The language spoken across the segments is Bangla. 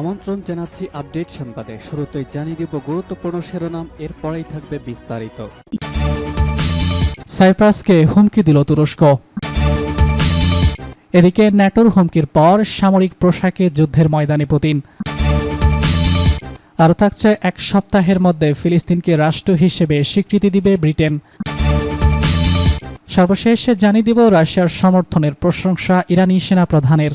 আমন্ত্রণ জানাচ্ছি আপডেট সংবাদে। শুরুতেই জানিয়ে দিব গুরুত্বপূর্ণ শিরোনাম, এরপরেই থাকবে বিস্তারিত। সাইপ্রাসকে হুমকি দিল তুরস্ক। এদিকে ন্যাটোর হুমকির পর সামরিক পোশাকে যুদ্ধের ময়দানে পুতিন। আরও থাকছে এক সপ্তাহের মধ্যে ফিলিস্তিনকে রাষ্ট্র হিসেবে স্বীকৃতি দিবে ব্রিটেন। সর্বশেষে জানিয়ে দিব রাশিয়ার সমর্থনের প্রশংসা ইরানি সেনা প্রধানের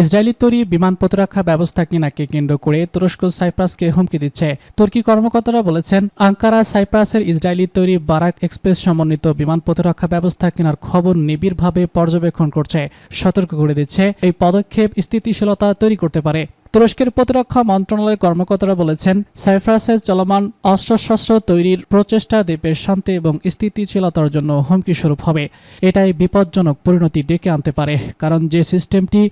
ইসরায়েলি তৈরি বিমান প্রতিরক্ষা ব্যবস্থা কিনাকে কেন্দ্র করে তুরস্ক সাইপ্রাসকে হুমকি দিচ্ছে। তুর্কি কর্মকর্তারা বলেছেন, আঙ্কারা, সাইপ্রাসের ইসরায়েলি তৈরি বারাক এক্সপ্রেস সমন্বিত বিমান প্রতিরক্ষা ব্যবস্থা কেনার খবর নিবিড়ভাবে পর্যবেক্ষণ করছে। সতর্ক করে দিচ্ছে, এই পদক্ষেপ স্থিতিশীলতা তৈরি করতে পারে। তুরস্কের প্রতিরক্ষা মন্ত্রণালয়ের কর্মকর্তারা বলেছেন, সাইপ্রাসের চলমান অস্ত্রশস্ত্র তৈরির প্রচেষ্টা দ্বীপের শান্তি এবং স্থিতিশীলতার জন্য হুমকি স্বরূপ হবে। এটাই বিপজ্জনক পরিণতি ডেকে আনতে পারে, কারণ যে সিস্টেমটি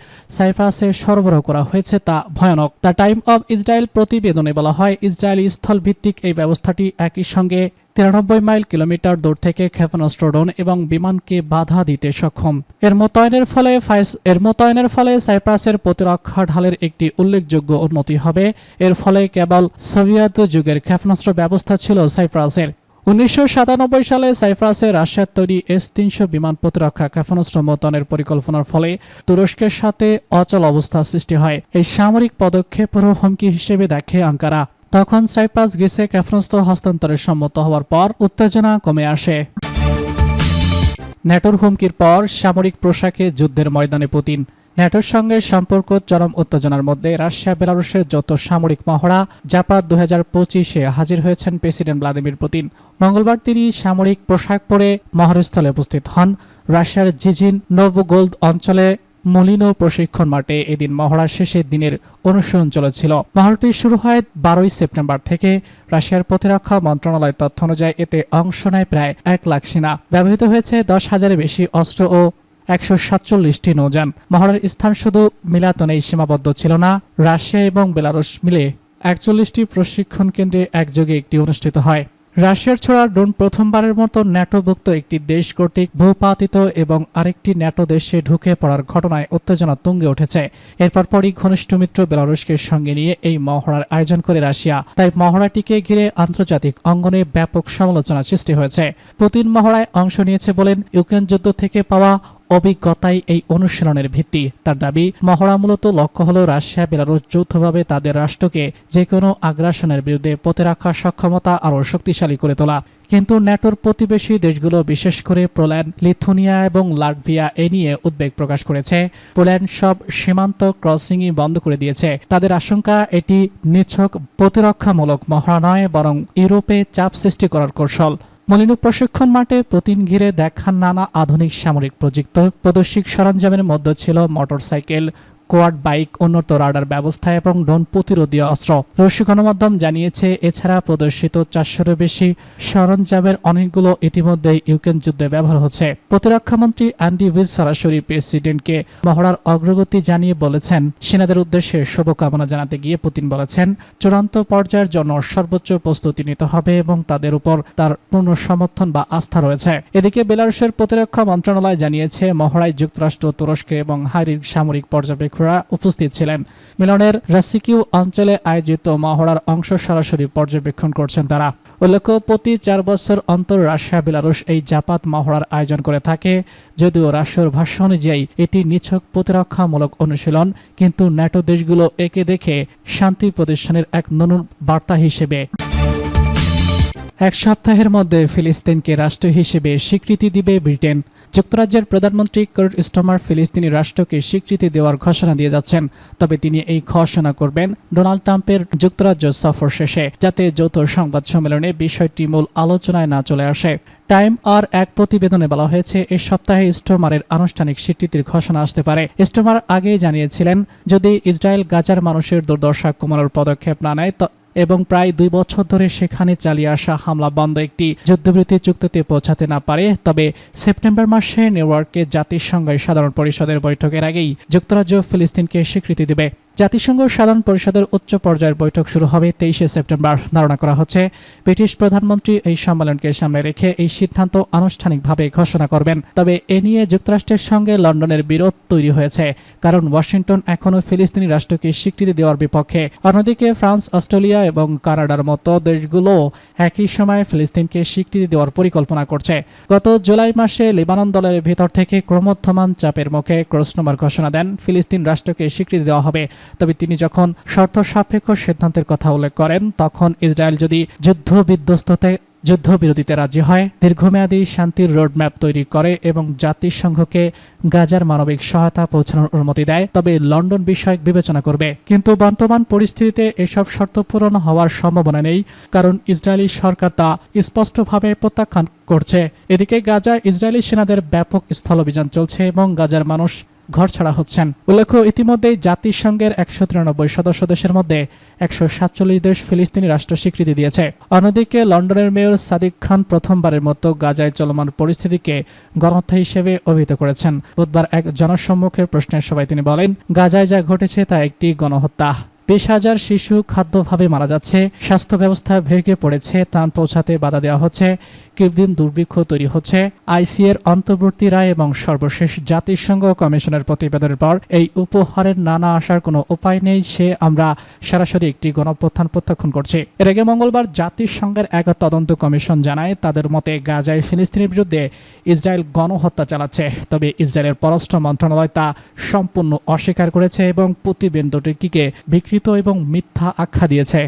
সাইপ্রাসে সরবরাহ করা হয়েছে তা ভয়ানক। দ্য টাইম অব ইসরায়েল প্রতিবেদনে বলা হয়, ইসরায়েলি স্থলভিত্তিক এই ব্যবস্থাটি একই সঙ্গে তিরানব্বই মাইল কিলোমিটার দূর থেকে ক্ষেপণাস্ত্র, ড্রোন এবং বিমানকে বাধা দিতে সক্ষম। এর মোতায়েনের ফলে এর মোতায়েনের ফলে সাইপ্রাসের প্রতিরক্ষা ঢালের একটি উল্লেখযোগ্য উন্নতি হবে। এর ফলে কেবল সোভিয়েত যুগের ক্ষেপণাস্ত্র ব্যবস্থা ছিল সাইপ্রাসের। উনিশশো সাতানব্বই সালে সাইপ্রাসে রাশিয়ার তৈরি এস তিনশো বিমান প্রতিরক্ষা ক্ষেপণাস্ত্র মোতায়েনের পরিকল্পনার ফলে তুরস্কের সাথে অচল অবস্থা সৃষ্টি হয়। এই সামরিক পদক্ষেপেরও হুমকি হিসেবে দেখে আঙ্কারা। তখন সাইপ্রাস গ্রিসে ক্ষেপণাস্ত্র হস্তান্তরে সম্মত হওয়ার পর উত্তেজনা কমে আসে। ন্যাটোর হুমকির পর সামরিক পোশাকে যুদ্ধের ময়দানে পুতিন। ন্যাটোর সঙ্গে সম্পর্ক চরম উত্তেজনার মধ্যে রাশিয়া বেলারুশের যত সামরিক মহড়া জাপাত দু হাজার পঁচিশে হাজির হয়েছেন প্রেসিডেন্ট ভ্লাদিমির পুতিন। মঙ্গলবার তিনি সামরিক পোশাক পরে মহারস্থলে উপস্থিত হন। রাশিয়ার জিজিন নবগোল্ড অঞ্চলে মলিনো প্রশিক্ষণ মাঠে এদিন মহড়ার শেষের দিনের অনুশীলন চলেছিল। মহড়াটি শুরু হয় বারোই সেপ্টেম্বর থেকে। রাশিয়ার প্রতিরক্ষা মন্ত্রণালয় তথ্য অনুযায়ী এতে অংশ নেয় প্রায় এক লাখ সেনা। ব্যবহৃত হয়েছে দশ হাজারের বেশি অস্ত্র ও একশো সাতচল্লিশটি নৌযান। মহড়ার স্থান শুধু মিলাতনেই সীমাবদ্ধ ছিল না, রাশিয়া এবং বেলারুশ মিলে একচল্লিশটি প্রশিক্ষণ কেন্দ্রে একযোগে একটি অনুষ্ঠিত হয়। রাশিয়ার ছোড়া ড্রোন প্রথমবারের মতো ন্যাটোভুক্ত একটি দেশ কর্তৃক ভূপাতিত এবং আরেকটি ন্যাটো দেশে ঢুকে পড়ার ঘটনায় উত্তেজনা তুঙ্গে উঠেছে। এরপর পরই ঘনিষ্ঠ মিত্র বেলারুশকে সঙ্গে নিয়ে এই মহড়ার আয়োজন করে রাশিয়া। তাই মহড়াটিকে ঘিরে আন্তর্জাতিক অঙ্গনে ব্যাপক সমালোচনা সৃষ্টি হয়েছে। পুতিন মহড়ায় অংশ নিয়েছে বলেন, ইউক্রেন যুদ্ধ থেকে পাওয়া অভিজ্ঞতাই এই অনুশীলনের ভিত্তি। তার দাবি, মহড়া মূলত লক্ষ্য হল রাশিয়া বেলারুশ যৌথভাবে তাদের রাষ্ট্রকে যে কোনো আগ্রাসনের বিরুদ্ধে প্রতিরক্ষা সক্ষমতা আরও শক্তিশালী করে তোলা। কিন্তু ন্যাটোর প্রতিবেশী দেশগুলো, বিশেষ করে পোল্যান্ড, লিথুনিয়া এবং লাটভিয়া, এ নিয়ে উদ্বেগ প্রকাশ করেছে। পোল্যান্ড সব সীমান্ত ক্রসিংই বন্ধ করে দিয়েছে। তাদের আশঙ্কা, এটি নিছক প্রতিরক্ষামূলক মহড়া নয়, বরং ইউরোপে চাপ সৃষ্টি করার কৌশল। মলিনু প্রশিক্ষণ মাঠে প্রতিদিন ঘিরে দেখান নানা আধুনিক সামরিক প্রযুক্ত, প্রদর্শিক সরঞ্জামের মধ্যে ছিল মোটরসাইকেল কোয়াড বাইক, উন্নত রাডার ব্যবস্থা এবং ড্রোন প্রতিরোধী অস্ত্র। রুশি গণমাধ্যম জানিয়েছে, এছাড়া প্রদর্শিত চারশোরও বেশি সরঞ্জামের অনেকগুলো ইতিমধ্যেই ইউক্রেন যুদ্ধে ব্যবহার হচ্ছে। প্রতিরক্ষামন্ত্রী অ্যান্ডি উইজ সরাসরি প্রেসিডেন্টকে মহড়ার অগ্রগতি জানিয়ে বলেছেন। সেনাদের উদ্দেশ্যে শুভকামনা জানাতে গিয়ে পুতিন বলেছেন, চূড়ান্ত পর্যায়ের জন্য সর্বোচ্চ প্রস্তুতি নিতে হবে এবং তাদের উপর তার পূর্ণ সমর্থন বা আস্থা রয়েছে। এদিকে বেলারুশের প্রতিরক্ষা মন্ত্রণালয় জানিয়েছে, মহড়ায় যুক্তরাষ্ট্র, তুরস্ক এবং হাইরির সামরিক পর্যবেক্ষকরা উপস্থিত ছিলেন। মিলনের রাসিকিউ অঞ্চলে আয়োজিত মহড়ার অংশ সরাসরি পর্যবেক্ষণ করছেন তারা। উল্লেখ্য, প্রতি চার বছর অন্তর রাশিয়া, বেলারুশ এই জাপাত মহড়ার আয়োজন করে থাকে। যদিও রাশিয়ার ভাষ্য অনুযায়ী, এটি নিছক প্রতিরক্ষামূলক অনুশীলন, কিন্তু ন্যাটো দেশগুলো একে দেখে শান্তি প্রতিষ্ঠানের এক নতুন বার্তা হিসেবে। এক সপ্তাহের মধ্যে ফিলিস্তিনকে রাষ্ট্র হিসেবে স্বীকৃতি দিবে ব্রিটেন। যুক্তরাজ্যের প্রধানমন্ত্রী কার্ট স্টমার ফিলিস্তিনি রাষ্ট্রকে স্বীকৃতি দেওয়ার ঘোষণা দিয়ে যাচ্ছেন। তবে তিনি এই ঘোষণা করবেন, ডোনাল্ড ট্রাম্পের যুক্তরাজ্য সফর শেষে, যাতে যৌথ সংবাদ সম্মেলনে বিষয়টি মূল আলোচনায় না চলে আসে। টাইম আর এক প্রতিবেদনে বলা হয়েছে, এ সপ্তাহে স্টোমারের আনুষ্ঠানিক স্বীকৃতির ঘোষণা আসতে পারে। স্টোমার আগেই জানিয়েছিলেন, যদি ইসরায়েল গাজার মানুষের দুর্দশা কমানোর পদক্ষেপ না নেয় এবং প্রায় দুই বছর ধরে সেখানে চালিয়ে আসা হামলা বন্ধ একটি যুদ্ধবিরতি চুক্তিতে পৌঁছাতে না পারে। তবে সেপ্টেম্বর মাসে নিউ ইয়র্কে জাতিসংঘের সাধারণ পরিষদের বৈঠকের আগেই যুক্তরাজ্য ফিলিস্তিনকে স্বীকৃতি দেবে। জাতিসংঘ সাধারণ পরিষদের উচ্চ পর্যায়ের বৈঠক শুরু হবে তেইশে সেপ্টেম্বর। ধারণা করা হচ্ছে, ব্রিটিশ প্রধানমন্ত্রী এই সম্মেলনকে সামনে রেখে এই সিদ্ধান্ত আনুষ্ঠানিকভাবে ঘোষণা করবেন। তবে এ নিয়ে যুক্তরাষ্ট্রের সঙ্গে লন্ডনের বিরোধ তৈরি হয়েছে, কারণ ওয়াশিংটন এখনও ফিলিস্তিনি রাষ্ট্রকে স্বীকৃতি দেওয়ার বিপক্ষে। অন্যদিকে ফ্রান্স, অস্ট্রেলিয়া এবং কানাডার মতো দেশগুলো একই সময় ফিলিস্তিনকে স্বীকৃতি দেওয়ার পরিকল্পনা করছে। গত জুলাই মাসে লেবানন দলের ভেতর থেকে ক্রমোত্থমান চাপের মুখে ক্রোসনোমার ঘোষণা দেন। ফিলিস্তিন রাষ্ট্রকে স্বীকৃতি দেওয়া হবে। তবে তিনি যখন শর্ত সাপেক্ষ সিদ্ধান্তের কথা উল্লেখ করেন, তখন ইসরায়েল যদি যুদ্ধ বিধ্বস্ততে যুদ্ধবিরতিতে রাজি হয়, দীর্ঘমেয়াদী শান্তির রোডম্যাপ তৈরি করে এবং জাতিসংঘকে গাজার মানবিক সহায়তা পৌঁছানোর অনুমতি দেয়, তবে লন্ডন বিষয়ক বিবেচনা করবে। কিন্তু বর্তমান পরিস্থিতিতে এসব শর্ত পূরণ হওয়ার সম্ভাবনা নেই, কারণ ইসরায়েলি সরকার তা স্পষ্টভাবে প্রত্যাখ্যান করছে। এদিকে গাজা ইসরায়েলি সেনাদের ব্যাপক স্থল অভিযান চলছে এবং গাজার মানুষ ঘরছাড়া হচ্ছেন। উল্লেখ্য, ইতিমধ্যেই জাতিসংঘের একশো তিরানব্বই সদস্য দেশের মধ্যে একশো সাতচল্লিশ দেশ ফিলিস্তিনি রাষ্ট্র স্বীকৃতি দিয়েছে। অন্যদিকে, লন্ডনের মেয়র সাদিক খান প্রথমবারের মতো গাজায় চলমান পরিস্থিতিকে গণহত্যা হিসেবে অভিহিত করেছেন। বুধবার এক জনসম্মুখের প্রশ্নের সভায় তিনি বলেন, গাজায় যা ঘটেছে তা একটি গণহত্যা। বিশ হাজার শিশু খাদ্যভাবে মারা যাচ্ছে স্বাস্থ্য ব্যবস্থা ভেঙে পড়েছে, ত্রাণ পৌঁছাতে বাধা দেওয়া হচ্ছে, কৃত্রিম দুর্ভিক্ষ তৈরি হচ্ছে। আইসি এর অন্তর্বর্তী রায় এবং সর্বশেষ জাতিসংঘ কমিশনের প্রতিবেদনের পর এই উপহারের নানা আসার কোনো উপায় নেই, সে আমরা সরাসরি একটি গণপ্রত্যান প্রত্যাখ্যান করছি। এর আগে মঙ্গলবার জাতিসংঘের এক তদন্ত কমিশন জানায়, তাদের মতে গাজায় ফিলিস্তিনের বিরুদ্ধে ইসরায়েল গণহত্যা চালাচ্ছে, তবে ইসরায়েলের পররাষ্ট্র মন্ত্রণালয় তা সম্পূর্ণ অস্বীকার করেছে এবং প্রতিবেদনটিকে বিকৃত এবং মিথ্যা আখ্যা দিয়েছে।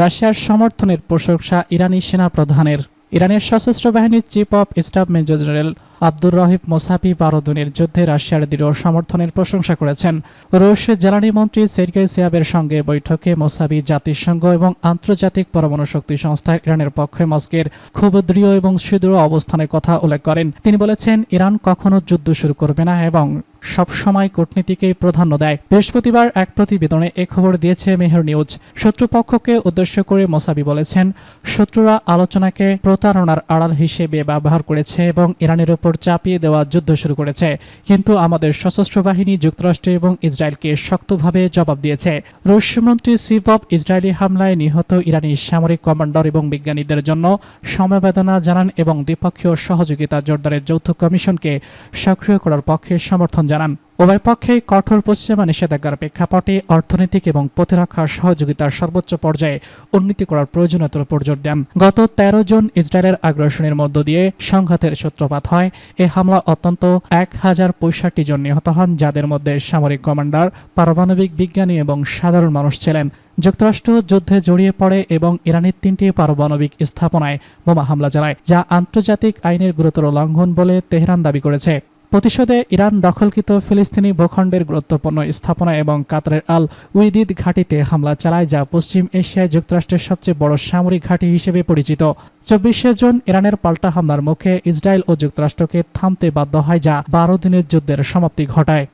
রাশিয়ার সমর্থনের প্রশংসা ইরানি সেনা প্রধানের ইরানের সশস্ত্র বাহিনীর chief of staff major general Abdur Rahim Mousavi বারোদিনের যুদ্ধে রাশিয়ার দৃঢ় সমর্থনের প্রশংসা করেছেন। রুশ জ্বালানি মন্ত্রী সের্গেই সিয়াবের সঙ্গে বৈঠকে মোসাবি জাতিসংঘ এবং আন্তর্জাতিক পরমাণু শক্তি সংস্থা ইরানের পক্ষে মস্কের খুব দৃঢ় এবং সুদৃঢ় অবস্থানের কথা উল্লেখ করেন। তিনি বলেছেন, ইরান কখনো যুদ্ধ শুরু করবে না এবং সবসময় কূটনীতিকেই প্রাধান্য দেয়। বৃহস্পতিবার এক প্রতিবেদনে এ খবর দিয়েছে মেহর নিউজ। শত্রুপক্ষকে উদ্দেশ্য করে মোসাবি বলেছেন, শত্রুরা আলোচনাকে প্রতারণার আড়াল হিসেবে ব্যবহার করেছে এবং ইরানের উপর চাপিয়ে দেওয়া যুদ্ধ শুরু করেছে। কিন্তু আমাদের সশস্ত্র বাহিনী, যুক্তরাষ্ট্র এবং ইসরায়েলকে শক্তভাবে জবাব দিয়েছে। রুশমন্ত্রী চিফ অব ইসরায়েলি হামলায় নিহত ইরানি সামরিক কমান্ডার এবং বিজ্ঞানীদের জন্য সমবেদনা জানান এবং দ্বিপক্ষীয় সহযোগিতা জোরদারের যৌথ কমিশনকে সক্রিয় করার পক্ষে সমর্থন জানান। উভয় পক্ষেই কঠোর পশ্চিমা নিষেধাজ্ঞার প্রেক্ষাপটে অর্থনৈতিক এবং প্রতিরক্ষার সহযোগিতার সর্বোচ্চ পর্যায়ে উন্নতি করার প্রয়োজনীয়তার উপর জোর দেন। গত তেরো জন ইসরায়েলের আগ্রাসনের মধ্য দিয়ে সংঘাতের সূত্রপাত হয়। এ হামলা অত্যন্ত এক হাজার পঁয়ষট্টি জন নিহত হন, যাদের মধ্যে সামরিক কমান্ডার, পারমাণবিক বিজ্ঞানী এবং সাধারণ মানুষ ছিলেন। যুক্তরাষ্ট্র যুদ্ধে জড়িয়ে পড়ে এবং ইরানের তিনটি পারমাণবিক স্থাপনায় বোমা হামলা চালায়, যা আন্তর্জাতিক আইনের গুরুতর লঙ্ঘন বলে তেহরান দাবি করেছে। প্রতিশোধে ইরান দখলকৃত ফিলিস্তিনি ভূখণ্ডের গুরুত্বপূর্ণ স্থাপনা এবং কাতারের আল উইদিদ ঘাঁটিতে হামলা চালায়, যা পশ্চিম এশিয়ায় যুক্তরাষ্ট্রের সবচেয়ে বড় সামরিক ঘাঁটি হিসেবে পরিচিত। চব্বিশে জুন ইরানের পাল্টা হামলার মুখে ইসরায়েল ও যুক্তরাষ্ট্রকে থামতে বাধ্য হয়, যা বারো দিনের যুদ্ধের সমাপ্তি ঘটায়।